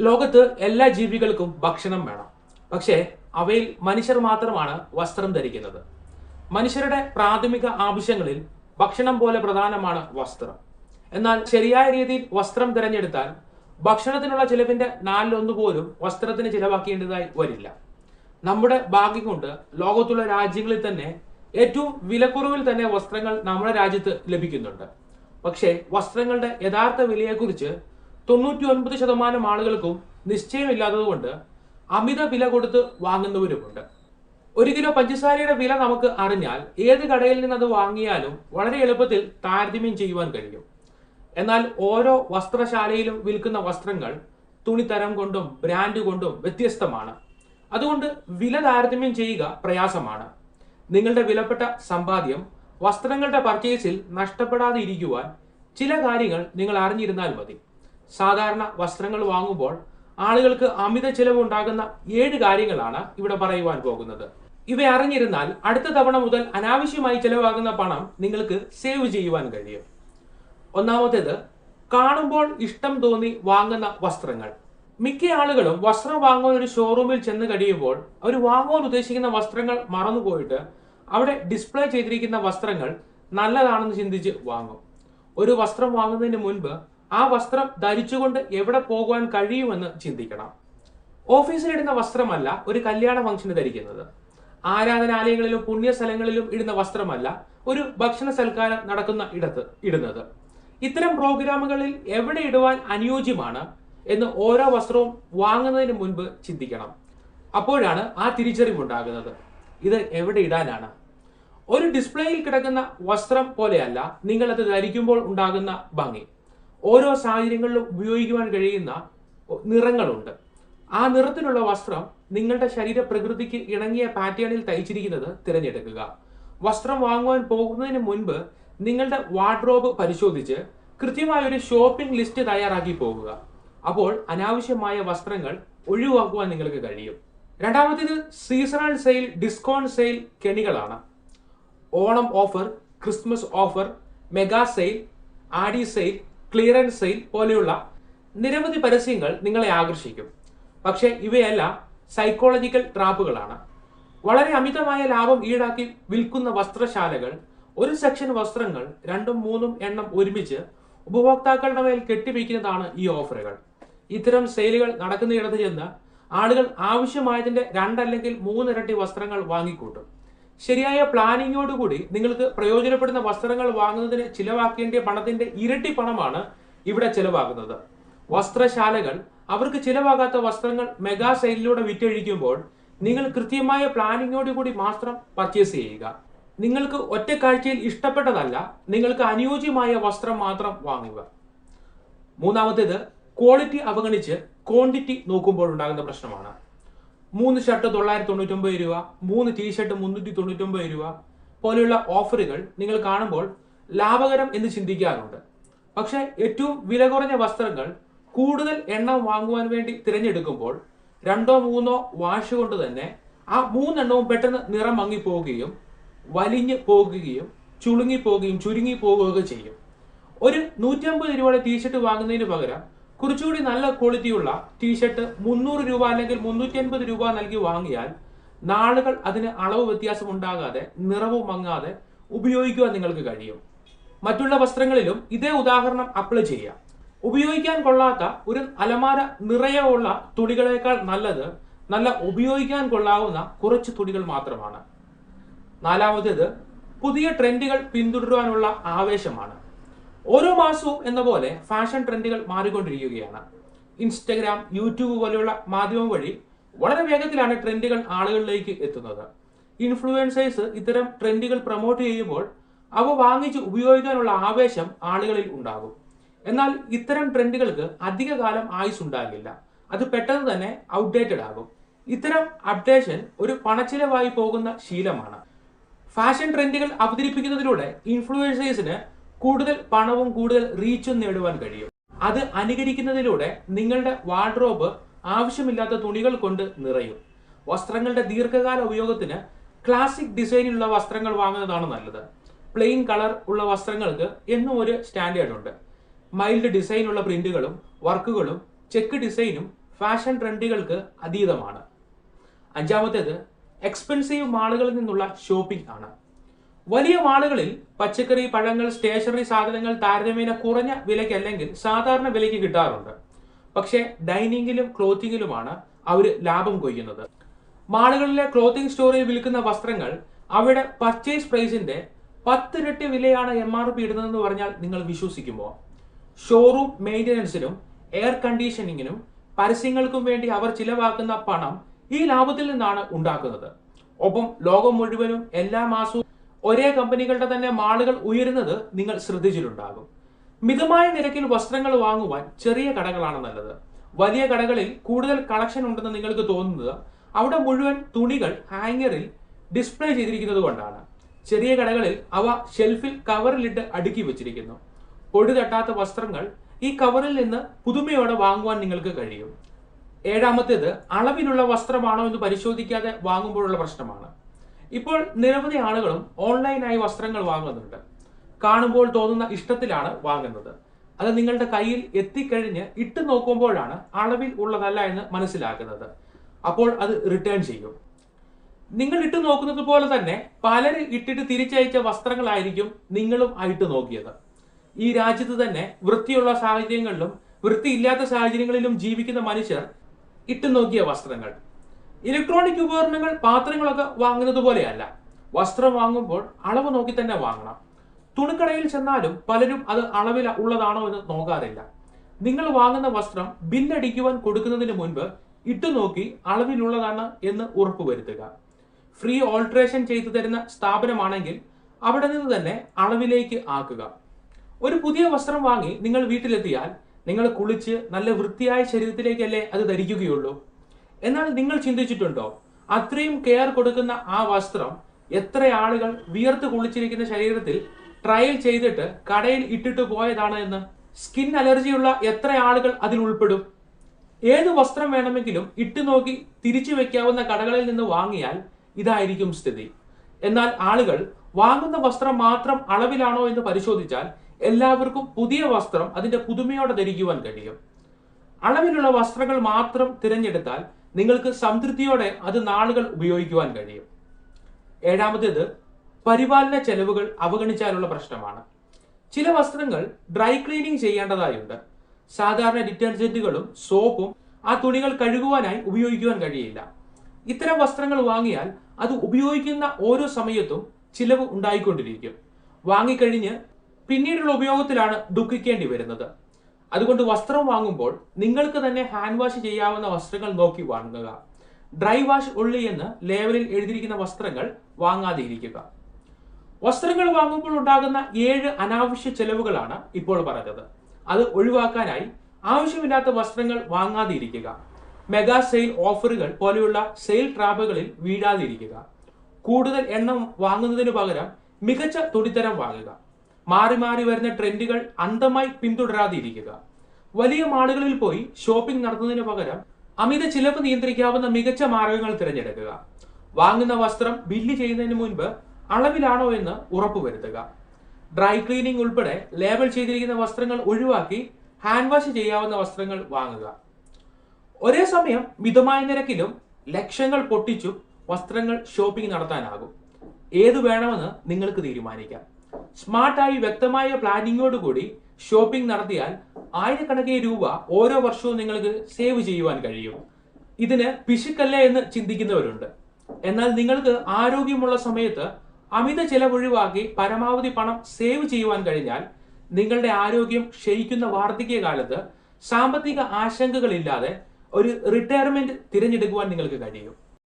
ലോകത്ത് എല്ലാ ജീവികൾക്കും ഭക്ഷണം വേണം. പക്ഷേ അവയിൽ മനുഷ്യർ മാത്രമാണ് വസ്ത്രം ധരിക്കുന്നത്. മനുഷ്യരുടെ പ്രാഥമിക ആവശ്യങ്ങളിൽ ഭക്ഷണം പോലെ പ്രധാനമാണ് വസ്ത്രം. എന്നാൽ ശരിയായ രീതിയിൽ വസ്ത്രം തിരഞ്ഞെടുത്താൽ ഭക്ഷണത്തിനുള്ള ചിലവിന്റെ നാലിലൊന്നു പോലും വസ്ത്രത്തിന് ചിലവാക്കേണ്ടതായി വരില്ല. നമ്മുടെ ഭാഗ്യം കൊണ്ട് ലോകത്തുള്ള രാജ്യങ്ങളിൽ തന്നെ ഏറ്റവും വിലക്കുറവിൽ തന്നെ വസ്ത്രങ്ങൾ നമ്മുടെ രാജ്യത്ത് ലഭിക്കുന്നുണ്ട്. പക്ഷേ വസ്ത്രങ്ങളുടെ യഥാർത്ഥ വിലയെക്കുറിച്ച് തൊണ്ണൂറ്റി ഒൻപത് ശതമാനം ആളുകൾക്കും നിശ്ചയമില്ലാത്തതുകൊണ്ട് അമിത വില കൊടുത്ത് വാങ്ങുന്നവരുമുണ്ട്. ഒരു കിലോ പഞ്ചസാരയുടെ വില നമുക്ക് അറിഞ്ഞാൽ ഏത് കടയിൽ നിന്ന് അത് വാങ്ങിയാലും വളരെ എളുപ്പത്തിൽ താരതമ്യം ചെയ്യുവാൻ കഴിയും. എന്നാൽ ഓരോ വസ്ത്രശാലയിലും വിൽക്കുന്ന വസ്ത്രങ്ങൾ തുണിത്തരം കൊണ്ടും ബ്രാൻഡ് കൊണ്ടും വ്യത്യസ്തമാണ്. അതുകൊണ്ട് വില താരതമ്യം ചെയ്യുക പ്രയാസമാണ്. നിങ്ങളുടെ വിലപ്പെട്ട സമ്പാദ്യം വസ്ത്രങ്ങളുടെ പർച്ചേസിൽ നഷ്ടപ്പെടാതെ ഇരിക്കുവാൻ ചില കാര്യങ്ങൾ നിങ്ങൾ അറിഞ്ഞിരുന്നാൽ മതി. സാധാരണ വസ്ത്രങ്ങൾ വാങ്ങുമ്പോൾ ആളുകൾക്ക് അമിത ചിലവ് ഉണ്ടാകുന്ന ഏഴ് കാര്യങ്ങളാണ് ഇവിടെ പറയുവാൻ പോകുന്നത്. ഇവ അറിഞ്ഞിരുന്നാൽ അടുത്ത തവണ മുതൽ അനാവശ്യമായി ചെലവാകുന്ന പണം നിങ്ങൾക്ക് സേവ് ചെയ്യുവാൻ കഴിയും. ഒന്നാമത്തേത് കാണുമ്പോൾ ഇഷ്ടം തോന്നി വാങ്ങുന്ന വസ്ത്രങ്ങൾ. മിക്ക ആളുകളും വസ്ത്രം വാങ്ങുവാൻ ഒരു ഷോറൂമിൽ ചെന്ന് കഴിയുമ്പോൾ അവർ വാങ്ങുവാൻ ഉദ്ദേശിക്കുന്ന വസ്ത്രങ്ങൾ മറന്നുപോയിട്ട് അവിടെ ഡിസ്പ്ലേ ചെയ്തിരിക്കുന്ന വസ്ത്രങ്ങൾ നല്ലതാണെന്ന് ചിന്തിച്ച് വാങ്ങും. ഒരു വസ്ത്രം വാങ്ങുന്നതിന് മുൻപ് ആ വസ്ത്രം ധരിച്ചുകൊണ്ട് എവിടെ പോകുവാൻ കഴിയുമെന്ന് ചിന്തിക്കണം. ഓഫീസിലിടുന്ന വസ്ത്രമല്ല ഒരു കല്യാണ ഫംഗ്ഷന് ധരിക്കുന്നത്. ആരാധനാലയങ്ങളിലും പുണ്യസ്ഥലങ്ങളിലും ഇടുന്ന വസ്ത്രമല്ല ഒരു ഭക്ഷണ സൽക്കാരം നടക്കുന്ന ഇടത്ത് ഇടുന്നത്. ഇത്തരം പ്രോഗ്രാമുകളിൽ എവിടെ ഇടുവാൻ അനുയോജ്യമാണ് എന്ന് ഓരോ വസ്ത്രവും വാങ്ങുന്നതിന് മുൻപ് ചിന്തിക്കണം. അപ്പോഴാണ് ആ തിരിച്ചറിവുണ്ടാകുന്നത്. ഇത് എവിടെ ഇടാനാണ്? ഒരു ഡിസ്പ്ലേയിൽ കിടക്കുന്ന വസ്ത്രം പോലെയല്ല നിങ്ങൾ അത് ധരിക്കുമ്പോൾ ഉണ്ടാകുന്ന ഭംഗി. ഓരോ സാഹചര്യങ്ങളിലും ഉപയോഗിക്കുവാൻ കഴിയുന്ന നിറങ്ങളുണ്ട്. ആ നിറത്തിലുള്ള വസ്ത്രം നിങ്ങളുടെ ശരീര പ്രകൃതിക്ക് ഇണങ്ങിയ പാറ്റേണിൽ തയ്ച്ചിരിക്കുന്നത് തിരഞ്ഞെടുക്കുക. വസ്ത്രം വാങ്ങുവാൻ പോകുന്നതിന് മുൻപ് നിങ്ങളുടെ വാർഡ്രോബ് പരിശോധിച്ച് കൃത്യമായ ഒരു ഷോപ്പിംഗ് ലിസ്റ്റ് തയ്യാറാക്കി പോകുക. അപ്പോൾ അനാവശ്യമായ വസ്ത്രങ്ങൾ ഒഴിവാക്കുവാൻ നിങ്ങൾക്ക് കഴിയും. രണ്ടാമത്തേത് seasonal sale discount sale കെണികളാണ്. Onam offer Christmas offer mega sale Aadi sale clearance sale പോലെയുള്ള നിരവധി പരസ്യങ്ങൾ നിങ്ങളെ ആകർഷിക്കും. പക്ഷേ ഇവയെല്ലാം സൈക്കോളജിക്കൽ ട്രാപ്പുകളാണ് വളരെ അമിതമായ ലാഭം ഈടാക്കി വിൽക്കുന്ന വസ്ത്രശാലകൾ ഒരു സെക്ഷൻ വസ്ത്രങ്ങൾ രണ്ടും മൂന്നും എണ്ണം ഒരുമിച്ച് ഉപഭോക്താക്കളുടെ മേൽ കെട്ടിവയ്ക്കുന്നതാണ് ഈ ഓഫറുകൾ. ഇത്തരം സെയിലുകൾ നടക്കുന്നിടത്ത് ചെന്ന് ആളുകൾ ആവശ്യമായതിന്റെ രണ്ടല്ലെങ്കിൽ മൂന്നിരട്ടി വസ്ത്രങ്ങൾ വാങ്ങിക്കൂട്ടും. ശരിയായ പ്ലാനിങ്ങോടുകൂടി നിങ്ങൾക്ക് പ്രയോജനപ്പെടുന്ന വസ്ത്രങ്ങൾ വാങ്ങുന്നതിന് ചിലവാക്കേണ്ട പണത്തിന്റെ ഇരട്ടി പണമാണ് ഇവിടെ ചിലവാകുന്നത്. വസ്ത്രശാലകൾ അവർക്ക് ചിലവാകാത്ത വസ്ത്രങ്ങൾ മെഗാ സെയിലിലൂടെ വിറ്റഴിക്കുമ്പോൾ നിങ്ങൾ കൃത്യമായ പ്ലാനിങ്ങോടുകൂടി മാത്രം പർച്ചേസ് ചെയ്യുക. നിങ്ങൾക്ക് ഒറ്റക്കാഴ്ചയിൽ ഇഷ്ടപ്പെട്ടതല്ല നിങ്ങൾക്ക് അനുയോജ്യമായ വസ്ത്രം മാത്രം വാങ്ങുക. മൂന്നാമത്തേത് ക്വാളിറ്റി അവഗണിച്ച് ക്വാണ്ടിറ്റി നോക്കുമ്പോൾ ഉണ്ടാകുന്ന പ്രശ്നമാണ്. മൂന്ന് ഷർട്ട് തൊള്ളായിരത്തി തൊണ്ണൂറ്റൊമ്പത് രൂപ മൂന്ന് ടീഷർട്ട് മുന്നൂറ്റി തൊണ്ണൂറ്റൊമ്പത് രൂപ പോലെയുള്ള ഓഫറുകൾ നിങ്ങൾ കാണുമ്പോൾ ലാഭകരം എന്ന് ചിന്തിക്കാറുണ്ട്. പക്ഷേ ഏറ്റവും വില കുറഞ്ഞ വസ്ത്രങ്ങൾ കൂടുതൽ എണ്ണം വാങ്ങുവാൻ വേണ്ടി തിരഞ്ഞെടുക്കുമ്പോൾ രണ്ടോ മൂന്നോ വാഷ് കൊണ്ട് തന്നെ ആ മൂന്നെണ്ണവും പെട്ടെന്ന് നിറം മങ്ങിപ്പോവുകയും വലിഞ്ഞു പോകുകയും ചുളുങ്ങി പോവുകയും ചുരുങ്ങി പോവുകയൊക്കെ ചെയ്യും. ഒരു നൂറ്റമ്പത് രൂപയുടെ ടീഷർട്ട് വാങ്ങുന്നതിന് പകരം കുറച്ചുകൂടി നല്ല ക്വാളിറ്റിയുള്ള ടീഷർട്ട് മുന്നൂറ് രൂപ അല്ലെങ്കിൽ മുന്നൂറ്റി അൻപത് രൂപ നൽകി വാങ്ങിയാൽ നാളുകൾ അതിന് അളവ് വ്യത്യാസം ഉണ്ടാകാതെ നിറവും മങ്ങാതെ ഉപയോഗിക്കുവാൻ നിങ്ങൾക്ക് കഴിയും. മറ്റുള്ള വസ്ത്രങ്ങളിലും ഇതേ ഉദാഹരണം അപ്ലൈ ചെയ്യാം. ഉപയോഗിക്കാൻ കൊള്ളാത്ത ഒരു അലമാര നിറയെ ഉള്ള തുണികളേക്കാൾ നല്ലത് നല്ല ഉപയോഗിക്കാൻ കൊള്ളാവുന്ന കുറച്ച് തുണികൾ മാത്രമാണ്. നാലാമത്തേത് പുതിയ ട്രെൻഡുകൾ പിന്തുടരുവാനുള്ള ആവേശമാണ്. ഓരോ മാസവും എന്ന പോലെ ഫാഷൻ ട്രെൻഡുകൾ മാറിക്കൊണ്ടിരിക്കുകയാണ്. ഇൻസ്റ്റഗ്രാം യൂട്യൂബ് പോലെയുള്ള മാധ്യമം വഴി വളരെ വേഗത്തിലാണ് ട്രെൻഡുകൾ ആളുകളിലേക്ക് എത്തുന്നത്. ഇൻഫ്ലുവൻസേഴ്സ് ഇത്തരം ട്രെൻഡുകൾ പ്രൊമോട്ട് ചെയ്യുമ്പോൾ അവ വാങ്ങിച്ച് ഉപയോഗിക്കാനുള്ള ആവേശം ആളുകളിൽ ഉണ്ടാകും. എന്നാൽ ഇത്തരം ട്രെൻഡുകൾക്ക് അധികകാലം ആയുസ് ഉണ്ടാകില്ല അത് പെട്ടെന്ന് തന്നെ ഔട്ട്ഡേറ്റഡ് ആകും. ഇത്തരം അപ്ഡേഷൻ ഒരു പണച്ചിലവായി പോകുന്ന ശീലമാണ്. ഫാഷൻ ട്രെൻഡുകൾ അവതരിപ്പിക്കുന്നതിലൂടെ ഇൻഫ്ലുവൻസേഴ്സിന് കൂടുതൽ പണവും കൂടുതൽ റീച്ചും നേടുവാൻ കഴിയും. അത് അനുകരിക്കുന്നതിലൂടെ നിങ്ങളുടെ വാർഡ്രോബ് ആവശ്യമില്ലാത്ത തുണികൾ കൊണ്ട് നിറയും. വസ്ത്രങ്ങളുടെ ദീർഘകാല ഉപയോഗത്തിന് ക്ലാസിക് ഡിസൈനിലുള്ള വസ്ത്രങ്ങൾ വാങ്ങുന്നതാണ് നല്ലത്. പ്ലെയിൻ കളർ ഉള്ള വസ്ത്രങ്ങൾക്ക് എന്നും ഒരു സ്റ്റാൻഡേർഡ് ഉണ്ട്. മൈൽഡ് ഡിസൈനുള്ള പ്രിന്റുകളും വർക്കുകളും ചെക്ക് ഡിസൈനും ഫാഷൻ ട്രെൻഡുകൾക്ക് അതീതമാണ്. അഞ്ചാമത്തേത് എക്സ്പെൻസീവ് മാളുകളിൽ നിന്നുള്ള ഷോപ്പിംഗ് ആണ്. വലിയ മാളുകളിൽ പച്ചക്കറി പഴങ്ങൾ സ്റ്റേഷനറി സാധനങ്ങൾ താരതമ്യേന കുറഞ്ഞ വിലയ്ക്ക് അല്ലെങ്കിൽ സാധാരണ വിലയ്ക്ക് കിട്ടാറുണ്ട്. പക്ഷേ ഡൈനിങ്ങിലും ക്ലോത്തിങ്ങിലുമാണ് അവർ ലാഭം കൊയ്യുന്നത്. മാളുകളിലെ ക്ലോത്തിങ് സ്റ്റോറിൽ വിൽക്കുന്ന വസ്ത്രങ്ങൾ അവയുടെ പർച്ചേസ് പ്രൈസിന്റെ പത്തിരട്ടി വിലയാണ് എം ആർ പി ഇടുന്നതെന്ന് പറഞ്ഞാൽ നിങ്ങൾ വിശ്വസിക്കുമോ? ഷോറൂം മെയിന്റനൻസിനും എയർ കണ്ടീഷനിങ്ങിനും പരസ്യങ്ങൾക്കും വേണ്ടി അവർ ചിലവാക്കുന്ന പണം ഈ ലാഭത്തിൽ നിന്നാണ് ഉണ്ടാക്കുന്നത്. ഒപ്പം ലോകം മുഴുവനും എല്ലാ മാസവും ഒരേ കമ്പനികളുടെ തന്നെ മാളുകൾ ഉയരുന്നത് നിങ്ങൾ ശ്രദ്ധിച്ചിട്ടുണ്ടാകും. മിതമായ നിരക്കിൽ വസ്ത്രങ്ങൾ വാങ്ങുവാൻ ചെറിയ കടകളാണ് നല്ലത്. വലിയ കടകളിൽ കൂടുതൽ കളക്ഷൻ ഉണ്ടെന്ന് നിങ്ങൾക്ക് തോന്നുന്നത് അവിടെ മുഴുവൻ തുണികൾ ഹാങ്ങറിൽ ഡിസ്പ്ലേ ചെയ്തിരിക്കുന്നത് കൊണ്ടാണ്. ചെറിയ കടകളിൽ അവ ഷെൽഫിൽ കവറിലിട്ട് അടുക്കി വെച്ചിരിക്കുന്നു. പൊടി തട്ടാത്ത വസ്ത്രങ്ങൾ ഈ കവറിൽ നിന്ന് പുതുമയോടെ വാങ്ങുവാൻ നിങ്ങൾക്ക് കഴിയും. ഏഴാമത്തേത് അളവിലുള്ള വസ്ത്രമാണോ എന്ന് പരിശോധിക്കാതെ വാങ്ങുമ്പോഴുള്ള പ്രശ്നമാണ്. ഇപ്പോൾ നിരവധി ആളുകളും ഓൺലൈനായി വസ്ത്രങ്ങൾ വാങ്ങുന്നുണ്ട്. കാണുമ്പോൾ തോന്നുന്ന ഇഷ്ടത്തിലാണ് വാങ്ങുന്നത്. അത് നിങ്ങളുടെ കയ്യിൽ എത്തിക്കഴിഞ്ഞ് ഇട്ട് നോക്കുമ്പോഴാണ് അളവിൽ ഉള്ളതല്ല എന്ന് മനസ്സിലാക്കുന്നത് അപ്പോൾ അത് റിട്ടേൺ ചെയ്യും. നിങ്ങൾ ഇട്ട് നോക്കുന്നത് പോലെ തന്നെ പലരും ഇട്ടിട്ട് തിരിച്ചയച്ച വസ്ത്രങ്ങളായിരിക്കും നിങ്ങളും ആയിട്ട് നോക്കിയത്. ഈ രാജ്യത്ത് തന്നെ വൃത്തിയുള്ള സാഹചര്യങ്ങളിലും വൃത്തിയില്ലാത്ത സാഹചര്യങ്ങളിലും ജീവിക്കുന്ന മനുഷ്യർ ഇട്ടു നോക്കിയ വസ്ത്രങ്ങൾ. ഇലക്ട്രോണിക് ഉപകരണങ്ങൾ പാത്രങ്ങളൊക്കെ വാങ്ങുന്നത് പോലെയല്ല. വസ്ത്രം വാങ്ങുമ്പോൾ അളവ് നോക്കി തന്നെ വാങ്ങണം. തുണിക്കടയിൽ ചെന്നാലും പലരും അത് അളവില ഉള്ളതാണോ എന്ന് നോക്കാറില്ല. നിങ്ങൾ വാങ്ങുന്ന വസ്ത്രം ബില്ലടിക്കുവാൻ കൊടുക്കുന്നതിന് മുൻപ് ഇട്ടു നോക്കി അളവിലുള്ളതാണ് എന്ന് ഉറപ്പുവരുത്തുക ഫ്രീ ഓൾട്രേഷൻ ചെയ്തു തരുന്ന സ്ഥാപനമാണെങ്കിൽ അവിടെ നിന്ന് തന്നെ അളവിലേക്ക് ആക്കുക. ഒരു പുതിയ വസ്ത്രം വാങ്ങി നിങ്ങൾ വീട്ടിലെത്തിയാൽ നിങ്ങൾ കുളിച്ച് നല്ല വൃത്തിയായ ശരീരത്തിലേക്കല്ലേ അത് ധരിക്കുകയുള്ളൂ. എന്നാൽ നിങ്ങൾ ചിന്തിച്ചിട്ടുണ്ടോ? അത്രയും കെയർ കൊടുക്കുന്ന ആ വസ്ത്രം എത്ര ആളുകൾ വിയർത്ത് കുളിച്ചിരിക്കുന്ന ശരീരത്തിൽ ട്രയൽ ചെയ്തിട്ട് കടയിൽ ഇട്ടിട്ട് പോയതാണ് എന്ന്? സ്കിൻ അലർജിയുള്ള എത്ര ആളുകൾ അതിൽ ഉൾപ്പെടും? ഏത് വസ്ത്രം വേണമെങ്കിലും ഇട്ടു നോക്കി തിരിച്ചു വെക്കാവുന്ന കടകളിൽ നിന്ന് വാങ്ങിയാൽ ഇതായിരിക്കും സ്ഥിതി. എന്നാൽ ആളുകൾ വാങ്ങുന്ന വസ്ത്രം മാത്രം അളവിലാണോ എന്ന് പരിശോധിച്ചാൽ എല്ലാവർക്കും പുതിയ വസ്ത്രം അതിന്റെ പുതുമയോടെ ധരിക്കുവാൻ കഴിയും. അളവിലുള്ള വസ്ത്രങ്ങൾ മാത്രം തിരഞ്ഞെടുത്താൽ നിങ്ങൾക്ക് സംതൃപ്തിയോടെ അത് നാളുകൾ ഉപയോഗിക്കുവാൻ കഴിയും. ഏഴാമത്തേത് പരിപാലന ചെലവുകൾ അവഗണിച്ചാലുള്ള പ്രശ്നമാണ്. ചില വസ്ത്രങ്ങൾ ഡ്രൈ ക്ലീനിങ് ചെയ്യേണ്ടതായുണ്ട്. സാധാരണ ഡിറ്റർജന്റുകളും സോപ്പും ആ തുണികൾ കഴുകുവാനായി ഉപയോഗിക്കുവാൻ കഴിയില്ല. ഇത്തരം വസ്ത്രങ്ങൾ വാങ്ങിയാൽ അത് ഉപയോഗിക്കുന്ന ഓരോ സമയത്തും ചിലവ് ഉണ്ടായിക്കൊണ്ടിരിക്കും. വാങ്ങിക്കഴിഞ്ഞ് പിന്നീടുള്ള ഉപയോഗത്തിലാണ് ദുഃഖിക്കേണ്ടി വരുന്നത്. അതുകൊണ്ട് വസ്ത്രം വാങ്ങുമ്പോൾ നിങ്ങൾക്ക് തന്നെ ഹാൻഡ് വാഷ് ചെയ്യാവുന്ന വസ്ത്രങ്ങൾ നോക്കി വാങ്ങുക. ഡ്രൈ വാഷ് ഉള്ളി എന്ന് ലേബലിൽ എഴുതിയിരിക്കുന്ന വസ്ത്രങ്ങൾ വാങ്ങാതിരിക്കുക വസ്ത്രങ്ങൾ വാങ്ങുമ്പോൾ ഉണ്ടാകുന്ന ഏഴ് അനാവശ്യ ചെലവുകളാണ് ഇപ്പോൾ പറഞ്ഞത്. അത് ഒഴിവാക്കാനായി ആവശ്യമില്ലാത്ത വസ്ത്രങ്ങൾ വാങ്ങാതിരിക്കുക മെഗാ സെയിൽ ഓഫറുകൾ പോലെയുള്ള സെയിൽ ട്രാപ്പുകളിൽ വീഴാതിരിക്കുക കൂടുതൽ എണ്ണം വാങ്ങുന്നതിന് പകരം മികച്ച തുണിത്തരം വാങ്ങുക. മാറി മാറി വരുന്ന ട്രെൻഡുകൾ അന്ധമായി പിന്തുടരാതിരിക്കുക. വലിയ മാളുകളിൽ പോയി ഷോപ്പിംഗ് നടത്തുന്നതിന് പകരം അമിത ചിലവ് നിയന്ത്രിക്കാവുന്ന മികച്ച മാർഗങ്ങൾ തിരഞ്ഞെടുക്കുക. വാങ്ങുന്ന വസ്ത്രം ബില്ല് ചെയ്യുന്നതിന് മുൻപ് അളവിലാണോ എന്ന് ഉറപ്പുവരുത്തുക. ഡ്രൈ ക്ലീനിംഗ് ഉൾപ്പെടെ ലേബൽ ചെയ്തിരിക്കുന്ന വസ്ത്രങ്ങൾ ഒഴിവാക്കി ഹാൻഡ് വാഷ് ചെയ്യാവുന്ന വസ്ത്രങ്ങൾ വാങ്ങുക. ഒരേ സമയം മിതമായ നിരക്കിലും ലക്ഷങ്ങൾ പൊട്ടിച്ചും വസ്ത്രങ്ങൾ ഷോപ്പിംഗ് നടത്താനാകും. ഏത് വേണമെന്ന് നിങ്ങൾക്ക് തീരുമാനിക്കാം. സ്മാർട്ടായി വ്യക്തമായ പ്ലാനിങ്ങോടുകൂടി ഷോപ്പിംഗ് നടത്തിയാൽ ആയിരക്കണക്കിന് രൂപ ഓരോ വർഷവും നിങ്ങൾക്ക് സേവ് ചെയ്യുവാൻ കഴിയും. ഇതിന് പിശുക്കല്ലേ എന്ന് ചിന്തിക്കുന്നവരുണ്ട്. എന്നാൽ നിങ്ങൾക്ക് ആരോഗ്യമുള്ള സമയത്ത് അമിത ചെലവൊഴിവാക്കി പരമാവധി പണം സേവ് ചെയ്യുവാൻ കഴിഞ്ഞാൽ നിങ്ങളുടെ ആരോഗ്യം ക്ഷയിക്കുന്ന വാർദ്ധക്യകാലത്ത് സാമ്പത്തിക ആശങ്കകളില്ലാതെ ഒരു റിട്ടയർമെന്റ് തിരഞ്ഞെടുക്കുവാൻ നിങ്ങൾക്ക് കഴിയും.